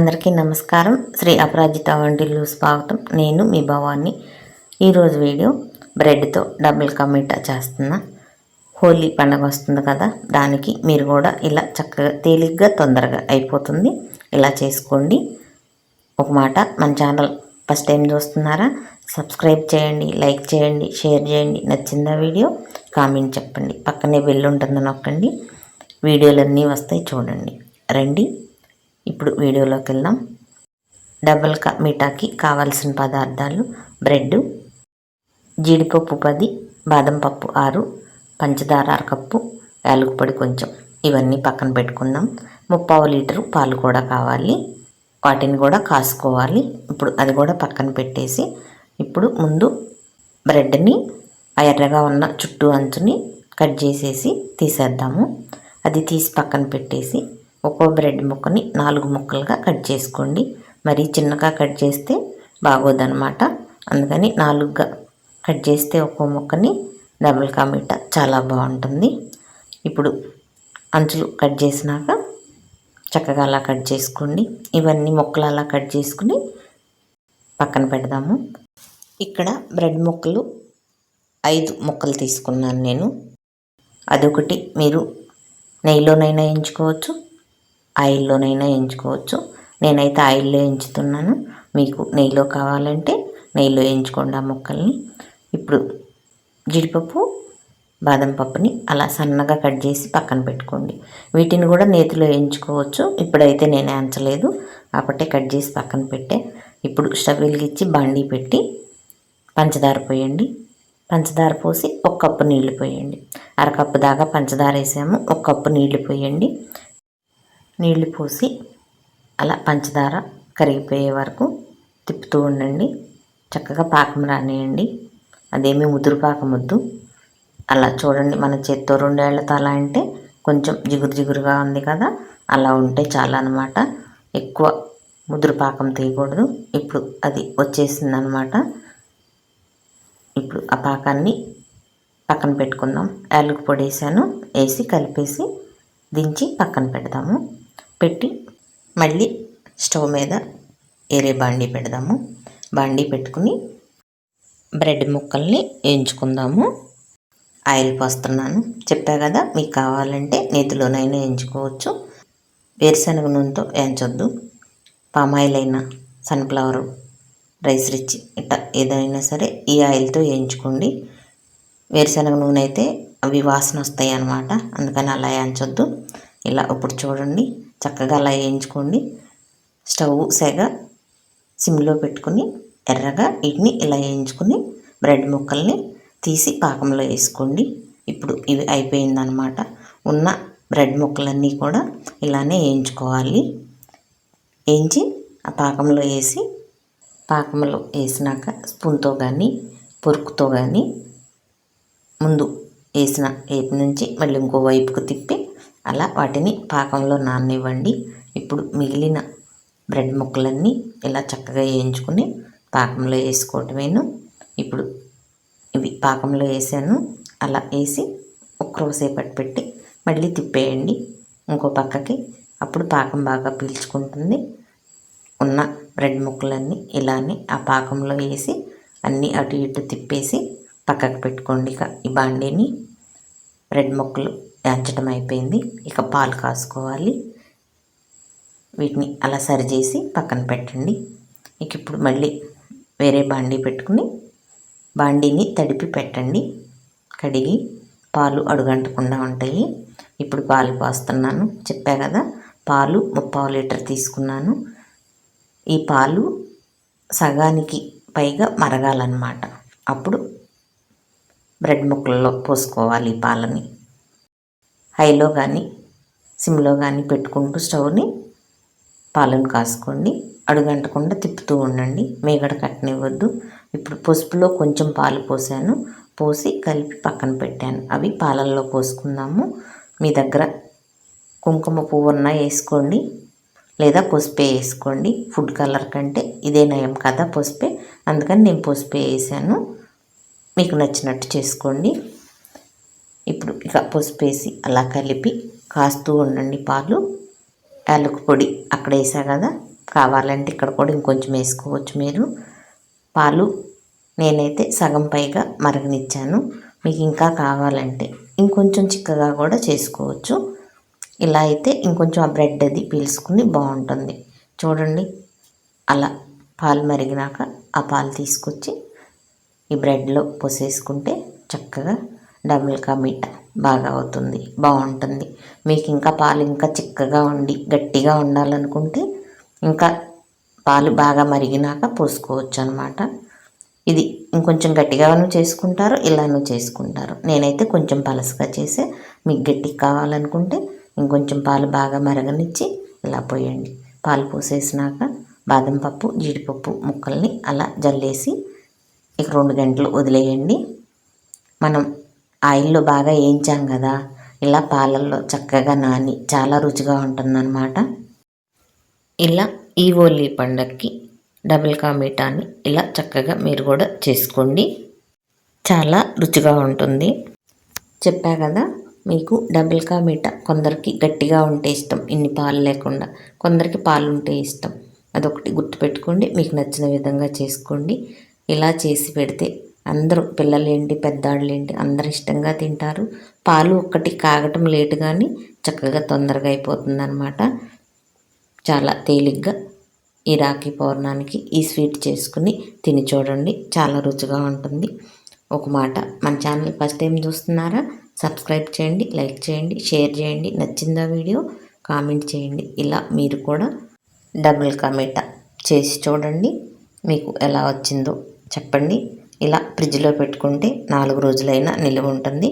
అందరికీ నమస్కారం. శ్రీ అపరాజిత వంటిల్లు స్వాగతం. నేను మీ భవాన్ని ఈరోజు వీడియో బ్రెడ్తో డబుల్ కమిటా చేస్తున్నా. హోలీ పండగ వస్తుంది కదా దానికి మీరు కూడా ఇలా చక్కగా తేలిగ్గా తొందరగా అయిపోతుంది. ఇలా చేసుకోండి. ఒక మాట మన ఛానల్ ఫస్ట్ టైం చూస్తున్నారా? సబ్స్క్రైబ్ చేయండి లైక్ చేయండి షేర్ చేయండి. నచ్చిందా వీడియో? కామెంట్ చెప్పండి. పక్కనే బెల్ ఉంటుంది నొక్కండి. వీడియోలన్నీ వస్తాయి చూడండి. రండి. ఇప్పుడు వీడియోలోకి వెళ్దాం డబల్ కా మిఠాకి కావాల్సిన పదార్థాలు బ్రెడ్ జీడిపప్పు పది బాదం పప్పు ఆరు పంచదార అరకప్పు యాలకుపొడి కొంచెం. ఇవన్నీ పక్కన పెట్టుకుందాం. ముప్పావు లీటరు పాలు కూడా కావాలి. వాటిని కూడా కాసుకోవాలి. ఇప్పుడు అది కూడా పక్కన పెట్టేసి ఇప్పుడు ముందు బ్రెడ్ని ఎర్రగా ఉన్న చుట్టూ అంచుని కట్ చేసేసి తీసేద్దాము. అది తీసి పక్కన పెట్టేసి ఒక్కో బ్రెడ్ ముక్కని నాలుగు ముక్కలుగా కట్ చేసుకోండి. మరీ చిన్నగా కట్ చేస్తే బాగోదన్నమాట. అందుకని నాలుగుగా కట్ చేస్తే ఒక్కో ముక్కని డబుల్ కామిట చాలా బాగుంటుంది. ఇప్పుడు అంచులు కట్ చేసినాక చక్కగా అలా కట్ చేసుకోండి. ఇవన్నీ ముక్కలు అలా కట్ చేసుకుని పక్కన పెడదాము. ఇక్కడ బ్రెడ్ ముక్కలు ఐదు ముక్కలు తీసుకున్నాను నేను. అదొకటి మీరు నెయ్యిలోనైనా ఎంచుకోవచ్చు ఆయిల్లోనైనా ఎంచుకోవచ్చు నేనైతే ఆయిల్లో ఎంచుతున్నాను మీకు నెయ్యిలో కావాలంటే నెయ్యిలో ఎంచుకోండి ఆ ముక్కల్ని. ఇప్పుడు జీడిపప్పు బాదం పప్పుని అలా సన్నగా కట్ చేసి పక్కన పెట్టుకోండి. వీటిని కూడా నేతిలో ఎంచుకోవచ్చు ఇప్పుడైతే నేను ఎంచలేదు కాబట్టి కట్ చేసి పక్కన పెట్టే. ఇప్పుడు స్టవ్ వెలిగించి బాండీ పెట్టి పంచదార పోయండి. పంచదార పోసి ఒక కప్పు నీళ్ళు పోయండి. అరకప్పు దాకా పంచదార వేసాము. ఒక కప్పు నీళ్ళు పోయండి. నీళ్ళు పోసి అలా పంచదార కరిగిపోయే వరకు తిప్పుతూ ఉండండి. చక్కగా పాకం రానియండి. అదేమీ ముదురు పాకం వద్దు అలా చూడండి మన చేత్తో రెండేళ్ళతో అలా అంటే కొంచెం జిగురు జిగురుగా ఉంది కదా అలా ఉంటే చాలా అనమాట ఎక్కువ ముదురు పాకం తీయకూడదు. ఇప్పుడు అది వచ్చేసింది అనమాట ఇప్పుడు ఆ పాకాన్ని పక్కన పెట్టుకుందాం. యాలకు పొడి వేసాను వేసి కలిపేసి దించి పక్కన పెడతాము పెట్టి మళ్ళీ స్టవ్ మీద వేరే బాండి పెడదాము. బాండీ పెట్టుకుని బ్రెడ్ ముక్కల్ని వేయించుకుందాము. ఆయిల్ పోస్తున్నాను. చెప్పా కదా మీకు కావాలంటే నేతిలోనైనా వేయించుకోవచ్చు. వేరుశనగ నూనెతో వేయించొద్దు. పామాయిల్ అయినా సన్ఫ్లవర్ రైస్ రిచ్ ఇట్లా ఏదైనా సరే ఈ ఆయిల్తో వేయించుకోండి. వేరుశనగ నూనె అయితే అవి వాసన వస్తాయి అన్నమాట అందుకని అలా వేయించొద్దు. ఇలా ఇప్పుడు చూడండి. చక్కగా అలా వేయించుకోండి. స్టవ్ సెగ సిమ్లో పెట్టుకుని ఎర్రగా వీటిని ఇలా వేయించుకుని బ్రెడ్ ముక్కల్ని తీసి పాకంలో వేసుకోండి. ఇప్పుడు ఇవి అయిపోయిందనమాట ఉన్న బ్రెడ్ ముక్కలన్నీ కూడా ఇలానే వేయించుకోవాలి. వేయించి ఆ పాకంలో వేసి పాకంలో వేసినాక స్పూన్తో కానీ పొరుకుతో కానీ ముందు వేసిన వైపు నుంచి మళ్ళీ ఇంకో వైపుకు తిప్పి అలా వాటిని పాకంలో నాననివ్వండి. ఇప్పుడు మిగిలిన బ్రెడ్ ముక్కలన్నీ ఇలా చక్కగా వేయించుకుని పాకంలో వేసుకోవటమేను. ఇప్పుడు ఇవి పాకంలో వేసాను. అలా వేసి ఒక్కరోసేపటి పెట్టి మళ్ళీ తిప్పేయండి ఇంకో పక్కకి. అప్పుడు పాకం బాగా పీల్చుకుంటుంది. ఉన్న బ్రెడ్ ముక్కలన్నీ ఇలానే ఆ పాకంలో వేసి అన్నీ అటు ఇటు తిప్పేసి పక్కకు పెట్టుకోండి ఇక ఈ బాండీని. బ్రెడ్ ముక్కలు యాంచడం అయిపోయింది. ఇక పాలు కాసుకోవాలి. వీటిని అలా సరిచేసి పక్కన పెట్టండి. ఇక ఇప్పుడు మళ్ళీ వేరే బాండీ పెట్టుకుని బాండీని తడిపి పెట్టండి. కడిగి పాలు అడుగంటకుండా ఉంటాయి. ఇప్పుడు పాలు పోస్తున్నాను చెప్పా కదా పాలు ముప్పావు లీటర్ తీసుకున్నాను. ఈ పాలు సగానికి పైగా మరగాలన్నమాట. అప్పుడు బ్రెడ్ ముక్కల్లో పోసుకోవాలి ఈ పాలని. హైలో కానీ సిమ్లో కానీ పెట్టుకుంటూ స్టవ్ని పాలను కాసుకోండి. అడుగంటకుండా తిప్పుతూ ఉండండి. మేగడ కట్టనివ్వద్దు. ఇప్పుడు పసుపులో కొంచెం పాలు పోసాను. పోసి కలిపి పక్కన పెట్టాను. అవి పాలల్లో పోసుకుందాము. మీ దగ్గర కుంకుమ పువ్వున్నా వేసుకోండి. లేదా పసుపే వేసుకోండి. ఫుడ్ కలర్ కంటే ఇదే నయం కదా పసుపే. అందుకని నేను పసుపే వేసాను. మీకు నచ్చినట్టు చేసుకోండి. ఇప్పుడు ఇక పసుపు వేసి అలా కలిపి కాస్తూ ఉండండి పాలు. యాలకు పొడి అక్కడ వేసా కదా కావాలంటే ఇక్కడ కూడా ఇంకొంచెం వేసుకోవచ్చు మీరు. పాలు నేనైతే సగం పైగా మరగనిచ్చాను. మీకు ఇంకా కావాలంటే ఇంకొంచెం చిక్కగా కూడా చేసుకోవచ్చు. ఇలా అయితే ఇంకొంచెం ఆ బ్రెడ్ అది పీల్చుకుని బాగుంటుంది. చూడండి అలా పాలు మరిగినాక ఆ పాలు తీసుకొచ్చి ఈ బ్రెడ్లో పోసేసుకుంటే చక్కగా డబుల్ కా బాగా అవుతుంది బాగుంటుంది. మీకు ఇంకా పాలు ఇంకా చిక్కగా ఉండి గట్టిగా ఉండాలనుకుంటే ఇంకా పాలు బాగా మరిగినాక పోసుకోవచ్చు అనమాట ఇది ఇంకొంచెం గట్టిగాను చేసుకుంటారు ఇలాను చేసుకుంటారు. నేనైతే కొంచెం పలసగా చేసే మీకు గట్టి కావాలనుకుంటే ఇంకొంచెం పాలు బాగా మరగనిచ్చి ఇలా పోయండి. పాలు పోసేసినాక బాదం పప్పు జీడిపప్పు ముక్కల్ని అలా జల్లేసి ఇక రెండు గంటలు వదిలేయండి. మనం ఆయిల్లో బాగా వేయించాం కదా. ఇలా పాలల్లో చక్కగా నాని చాలా రుచిగా ఉంటుందన్నమాట. ఇలా ఈ ఓలీ పండక్కి డబుల్ కా మీఠాని ఇలా చక్కగా మీరు కూడా చేసుకోండి. చాలా రుచిగా ఉంటుంది. చెప్పా కదా మీకు డబుల్ కా మీఠా కొందరికి గట్టిగా ఉంటే ఇష్టం ఇన్ని పాలు లేకుండా. కొందరికి పాలు ఉంటే ఇష్టం. అదొకటి గుర్తుపెట్టుకోండి మీకు నచ్చిన విధంగా చేసుకోండి. ఇలా చేసి పెడితే అందరూ పిల్లలేంటి పెద్దాళ్ళేంటి అందరు ఇష్టంగా తింటారు. పాలు ఒక్కటి కాగటం లేటు కానీ చక్కగా తొందరగా అయిపోతుందన్నమాట. చాలా తేలిగ్గా ఈ రాఖీ పౌర్ణానికి ఈ స్వీట్ చేసుకుని తిని చూడండి. చాలా రుచిగా ఉంటుంది. ఒక మాట మన ఛానల్ ఫస్ట్ టైం చూస్తున్నారా? సబ్స్క్రైబ్ చేయండి లైక్ చేయండి షేర్ చేయండి. నచ్చిందా వీడియో? కామెంట్ చేయండి. ఇలా మీరు కూడా డబుల్ కమేటా చేసి చూడండి. మీకు ఎలా వచ్చిందో చెప్పండి. ఇలా ఫ్రిడ్జ్లో పెట్టుకుంటే నాలుగు రోజులైనా నిల్వ ఉంటుంది.